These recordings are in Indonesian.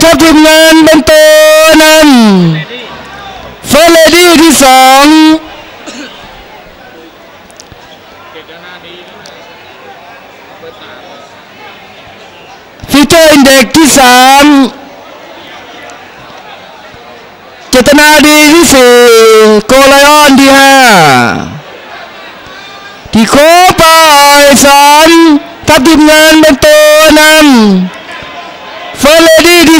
cocok dengan tontonan Valedi di sang Victor Indek di sang Cetana di sisi Koleon di ha Di kopal sang Tetap dengan ร์เรดี้ที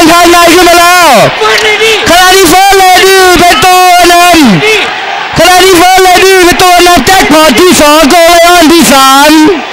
地三各位按地三